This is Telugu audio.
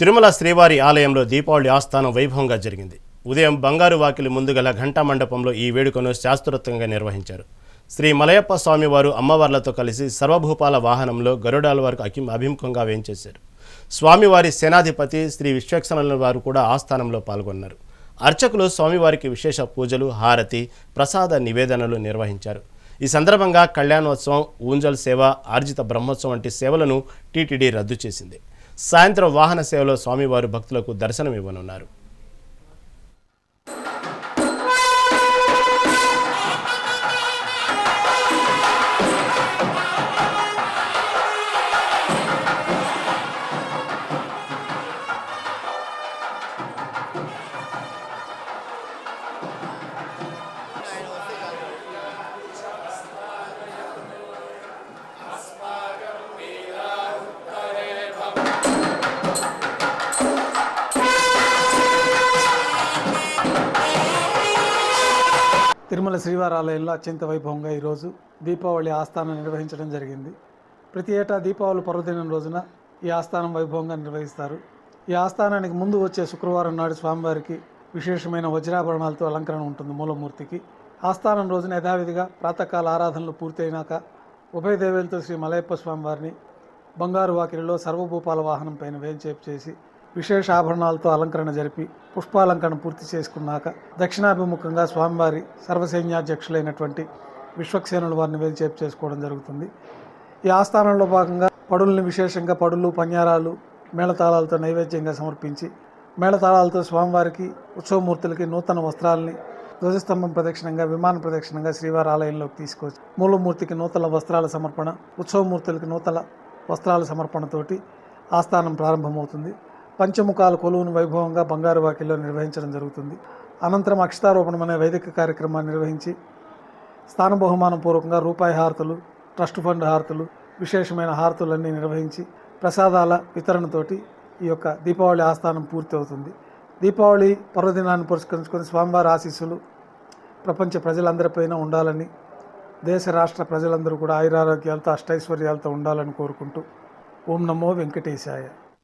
తిరుమల శ్రీవారి ఆలయంలో దీపావళి ఆస్థానం వైభవంగా జరిగింది. ఉదయం బంగారు వాకిలి ముందుగల ఘంటా మండపంలో ఈ వేడుకను శాస్త్రోత్తంగా నిర్వహించారు. శ్రీ మలయప్ప స్వామివారు అమ్మవార్లతో కలిసి సర్వభూపాల వాహనంలో గరుడాల వారికి అకి అభిముఖంగా వేయించేశారు స్వామివారి సేనాధిపతి శ్రీ విశ్వక్సనల వారు కూడా ఆస్థానంలో పాల్గొన్నారు. అర్చకులు స్వామివారికి విశేష పూజలు హారతి ప్రసాద నివేదనలు నిర్వహించారు. ఈ సందర్భంగా కళ్యాణోత్సవం ఊంజల్ సేవ ఆర్జిత బ్రహ్మోత్సవం వంటి సేవలను టీటీడీ రద్దు చేసింది. సాయంత్రం వాహన సేవలో స్వామివారు భక్తులకు దర్శనం ఇవ్వనున్నారు తిరుమల శ్రీవారాలయంలో అత్యంత వైభవంగా ఈరోజు దీపావళి ఆస్థానం నిర్వహించడం జరిగింది. ప్రతి ఏటా దీపావళి పర్వదినం రోజున ఈ ఆస్థానం వైభవంగా నిర్వహిస్తారు. ఈ ఆస్థానానికి ముందు వచ్చే శుక్రవారం నాడు స్వామివారికి విశేషమైన వజ్రాభరణాలతో అలంకరణ ఉంటుంది మూలమూర్తికి. ఆస్థానం రోజున యథావిధిగా ప్రాతకాల ఆరాధనలు పూర్తయినాక ఉభయ దేవేలతో శ్రీ మలయప్ప స్వామివారిని బంగారు వాకిలిలో సర్వభూపాల వాహనం పైన వేంచేపు చేసి విశేష ఆభరణాలతో అలంకరణ జరిపి పుష్పాలంకరణ పూర్తి చేసుకున్నాక దక్షిణాభిముఖంగా స్వామివారి సర్వసైన్యాధ్యక్షులైనటువంటి విశ్వక్సేనుల వారిని వేంచేపు చేసుకోవడం జరుగుతుంది. ఈ ఆస్థానంలో భాగంగా పడుల్ని విశేషంగా పడులు పంజారాలు మేళతాళాలతో నైవేద్యంగా సమర్పించి మేళతాళాలతో స్వామివారికి ఉత్సవమూర్తులకి నూతన వస్త్రాలని ధ్వజస్తంభం ప్రదక్షిణంగా విమాన ప్రదక్షిణంగా శ్రీవారి ఆలయంలోకి తీసుకొచ్చి మూలమూర్తికి నూతన వస్త్రాల సమర్పణ ఉత్సవమూర్తులకి నూతన వస్త్రాల సమర్పణతోటి ఆస్థానం ప్రారంభమవుతుంది. పంచముఖాల కొలువును వైభవంగా బంగారు వాకిల్లో నిర్వహించడం జరుగుతుంది. అనంతరం అక్షతారోపణం అనే వైదిక కార్యక్రమాన్ని నిర్వహించి స్థాన బహుమానం పూర్వకంగా రూపాయి హారతులు ట్రస్ట్ ఫండ్ హారతులు విశేషమైన హారతులన్నీ నిర్వహించి ప్రసాదాల వితరణతోటి ఈ యొక్క దీపావళి ఆస్థానం పూర్తి అవుతుంది దీపావళి పర్వదినాన్ని పురస్కరించుకొని స్వామివారి ఆశీస్సులు ప్రపంచ ప్రజలందరిపైన ఉండాలని దేశ రాష్ట్ర ప్రజలందరూ కూడా ఆయురారోగ్యాలతో అష్టైశ్వర్యాలతో ఉండాలని కోరుకుంటూ ఓం నమో వెంకటేశాయ.